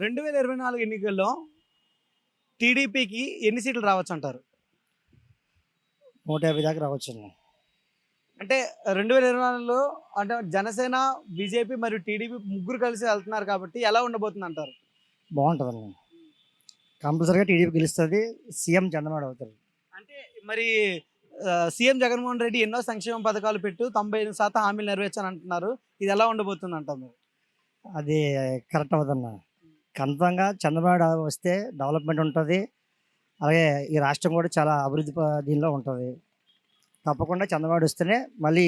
వేల ఇరవై నాలుగు ఎన్నికల్లో టీడీపీకి ఎన్ని సీట్లు రావచ్చు అంటారు నూట యాభై దాకా రావచ్చు అంటే రెండు వేల ఇరవై నాలుగులో అంటే జనసేన బీజేపీ మరియు టీడీపీ ముగ్గురు కలిసి వెళ్తున్నారు కాబట్టి ఎలా ఉండబోతుంది అంటారు బాగుంటుందండి. కంపల్సరీగా టీడీపీ గెలుస్తుంది సీఎం చంద్రబాబు అవుతారు అంటే మరి సీఎం జగన్మోహన్ రెడ్డి ఎన్నో సంక్షేమ పథకాలు పెట్టు తొంభై ఎనిమిది శాతం హామీలు నెరవేర్చాను అంటున్నారు ఇది ఎలా ఉండబోతుంది అంటారు మీరు? అది కరెక్ట్ అవుతుందన్న ఖచ్చితంగా చంద్రబాబు వస్తే డెవలప్మెంట్ ఉంటుంది. అలాగే ఈ రాష్ట్రం కూడా చాలా అభివృద్ధి దీనిలో ఉంటుంది. తప్పకుండా చంద్రబాబు వస్తేనే మళ్ళీ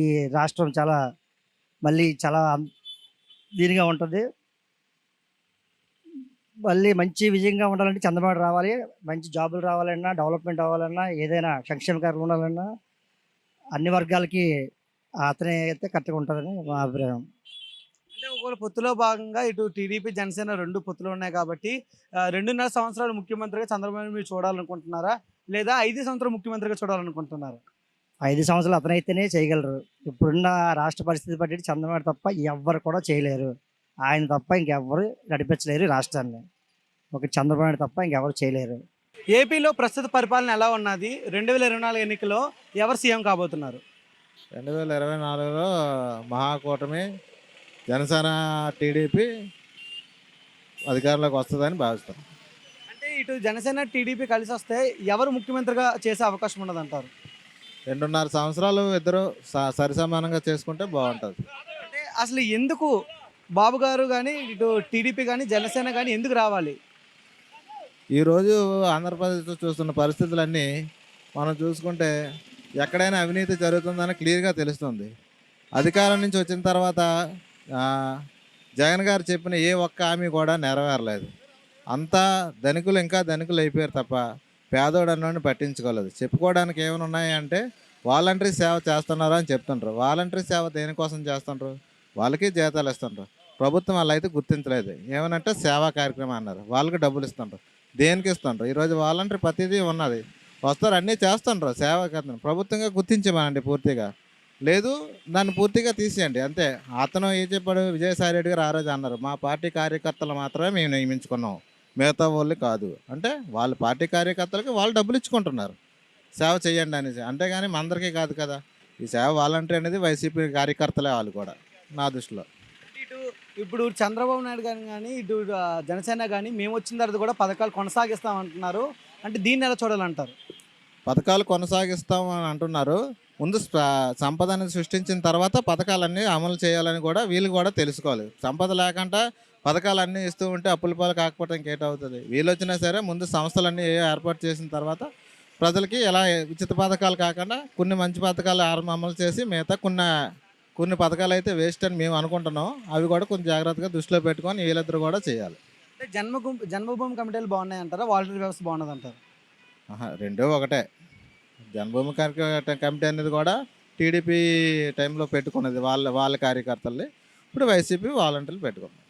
ఈ రాష్ట్రం చాలా మళ్ళీ చాలా దీనిగా ఉంటుంది. మళ్ళీ మంచి విజయంగా ఉండాలంటే చంద్రబాబు రావాలి. మంచి జాబులు రావాలన్నా డెవలప్మెంట్ అవ్వాలన్నా ఏదైనా సంక్షేమ కార్యక్రమం ఉండాలన్నా అన్ని వర్గాలకి అతనే అయితే కరెక్ట్గా ఉంటుందని మా అభిప్రాయం. అంటే ఒకవేళ పొత్తులో భాగంగా ఇటు టీడీపీ జనసేన రెండు పొత్తులు ఉన్నాయి కాబట్టి రెండున్నర సంవత్సరాలు ముఖ్యమంత్రిగా చంద్రబాబు మీరు చూడాలనుకుంటున్నారా? లేదా ఐదు సంవత్సరాలు ముఖ్యమంత్రిగా చూడాలనుకుంటున్నారా? ఐదు సంవత్సరాలు అతనైతేనే చేయగలరు. ఇప్పుడున్న రాష్ట్ర పరిస్థితి బట్టి చంద్రబాబు తప్ప ఎవ్వరు కూడా చేయలేరు. ఆయన తప్ప ఇంకెవ్వరు నడిపించలేరు రాష్ట్రాన్ని. ఒక చంద్రబాబు నాయుడు తప్ప ఇంకెవరు చేయలేరు. ఏపీలో ప్రస్తుత పరిపాలన ఎలా ఉన్నది? రెండు వేల ఇరవై నాలుగు ఎన్నికల్లో ఎవరు సీఎం కాబోతున్నారు? రెండు వేల ఇరవై నాలుగులో మహాకూటమి జనసేన టీడీపీ అధికారంలోకి వస్తుందని భావిస్తాం. అంటే ఇటు జనసేన టీడీపీ కలిసి వస్తే ఎవరు ముఖ్యమంత్రిగా చేసే అవకాశం ఉన్నది అంటారు రెండున్నర సంవత్సరాలు ఇద్దరు సరిసమానంగా చేసుకుంటే బాగుంటుంది. అంటే అసలు ఎందుకు బాబు గారు కానీ ఇటు టీడీపీ కానీ జనసేన కానీ ఎందుకు రావాలి? ఈరోజు ఆంధ్రప్రదేశ్లో చూస్తున్న పరిస్థితులన్నీ మనం చూసుకుంటే ఎక్కడైనా అవినీతి జరుగుతుందని క్లియర్గా తెలుస్తుంది. అధికారం నుంచి వచ్చిన తర్వాత జగన్ గారు చెప్పిన ఏ ఒక్క హామీ కూడా నెరవేరలేదు. అంతా ధనికులు ఇంకా ధనికులు అయిపోయారు తప్ప పేదోడు అన్నోడిని పట్టించుకోలేదు. చెప్పుకోవడానికి ఏమైనా ఉన్నాయంటే వాలంటరీ సేవ చేస్తున్నారు అని చెప్తుండ్రు. వాలంటరీ సేవ దేనికోసం చేస్తుండ్రు? వాళ్ళకి జీతాలు ఇస్తుండ్రు. ప్రభుత్వం వాళ్ళు అయితే గుర్తించలేదు. ఏమనంటే సేవా కార్యక్రమం అన్నారు. వాళ్ళకి డబ్బులు ఇస్తుండ్రు. దేనికి ఇస్తుండ్రు? ఈరోజు వాలంటరీ ప్రతిదీ ఉన్నది. వస్తారు అన్నీ చేస్తుండ్రు. సేవా కార్యక్రమం. ప్రభుత్వంగా గుర్తించమనండి పూర్తిగా. లేదు దాన్ని పూర్తిగా తీసేయండి. అంతే. అతను ఏం చెప్పాడు? విజయసాయి రెడ్డి గారు ఆ రోజు అన్నారు మా పార్టీ కార్యకర్తలు మాత్రమే మేము నియమించుకున్నాం. మిగతా వాళ్ళు కాదు. అంటే వాళ్ళ పార్టీ కార్యకర్తలకి వాళ్ళు డబ్బులు ఇచ్చుకుంటున్నారు. సేవ చేయండి అనేసి. అంతేగాని కానీ మనందరికీ కాదు కదా. ఈ సేవ వాలంటరీ అనేది వైసీపీ కార్యకర్తలే వాళ్ళు కూడా నా దృష్టిలో. ఇటు ఇప్పుడు చంద్రబాబు నాయుడు గారు కానీ ఇటు జనసేన కానీ మేము వచ్చిన తర్వాత కూడా పథకాలు కొనసాగిస్తామంటున్నారు. అంటే దీన్ని ఎలా చూడాలంటారు? పథకాలు కొనసాగిస్తాం అని అంటున్నారు. ముందు సంపదను సంపదని సృష్టించిన తర్వాత పథకాలన్నీ అమలు చేయాలని కూడా వీళ్ళు కూడా తెలుసుకోవాలి. సంపద లేకుండా పథకాలన్నీ ఇస్తూ ఉంటే అప్పుల పాలు కాకపోవడం ఇంకేటవుతుంది. వీళ్ళు వచ్చినా సరే ముందు సంస్థలన్నీ ఏర్పాటు చేసిన తర్వాత ప్రజలకి ఎలా ఉచిత పథకాలు కాకుండా కొన్ని మంచి పథకాలు అమలు చేసి మిగతా కొన్ని కొన్ని పథకాలు అయితే వేస్ట్ అని మేము అనుకుంటున్నాం. అవి కూడా కొంచెం జాగ్రత్తగా దృష్టిలో పెట్టుకొని వీళ్ళిద్దరు కూడా చేయాలి. అంటే జన్మ జన్మభూమి కమిటీలు బాగున్నాయి అంటారా వాలంటీర్ వ్యవస్థ బాగున్నది అంటారు రెండో ఒకటే. జన్మభూమి కార్యక్రమ కమిటీ అనేది కూడా టీడీపీ టైంలో పెట్టుకున్నది వాళ్ళ వాళ్ళ కార్యకర్తల్ని. ఇప్పుడు వైసీపీ వాలంటీర్లు పెట్టుకున్నారు